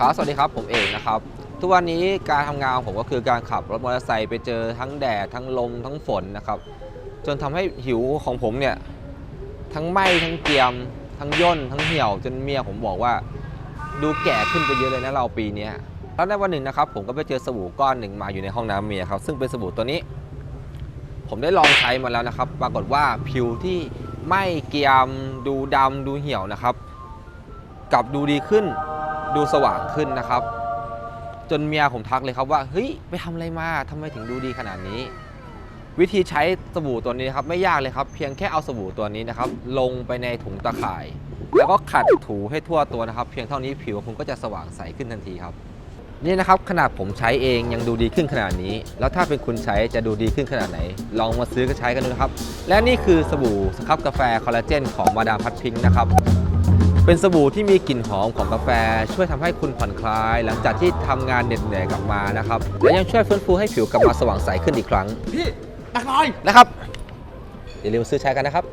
ครับ สวัสดีครับ ผมเอกนะครับ ทุกวันนี้การทำงานของผมก็คือการขับรถมอเตอร์ไซค์ไปเจอทั้งแดด ทั้งลม ทั้งฝนนะครับ จนทำให้ผิวของผมเนี่ย ทั้งไหม้ทั้งเกียม ทั้งย่น ทั้งเหี่ยว จนเมียผมบอกว่า ดูแก่ขึ้นไปเยอะเลยนะเราปีนี้แล้วในวันหนึ่งนะครับ ผมก็ไปเจอสบู่ก้อนหนึ่งมาอยู่ในห้องน้ำเมียครับ ซึ่งเป็นสบู่ตัวนี้ ผมได้ลองใช้มาแล้วนะครับ ปรากฏว่าผิวที่ไหม้เกียม ดูดำดูเหี่ยวนะครับ กลับดูดีขึ้น ดูสว่างขึ้นนะครับ จนเมียผมทักเลยครับว่าเฮ้ยไปทำอะไรมาทำไมถึงดูดีขนาดนี้ วิธีใช้สบู่ตัวนี้นะครับไม่ยากเลยครับ เพียงแค่เอาสบู่ตัวนี้นะครับ ลงไปในถุงตะข่าย แล้วก็ขัดถูให้ทั่วตัวนะครับ เพียงเท่านี้ผิวคุณก็จะสว่างใสขึ้นทันทีครับ นี่นะครับขนาดผมใช้เองยังดูดีขึ้นขนาดนี้ แล้วถ้าเป็นคุณใช้จะดูดีขึ้นขนาดไหน ลองมาซื้อก็ใช้กันดูนะครับ และนี่คือสบู่สครับกาแฟคอลลาเจนของมาดามพัดพิงค์นะครับ เป็นสบู่ที่มีกลิ่นหอมของกาแฟ ช่วยทำให้คุณผ่อนคลาย หลังจากที่ทำงานเหน็ดเหนื่อยกลับมานะครับและยังช่วยฟื้นฟูให้ผิวกลับมาสว่างใสขึ้นอีกครั้ง พี่ตักหน่อยนะครับอย่าลืมซื้อใช้กันนะครับ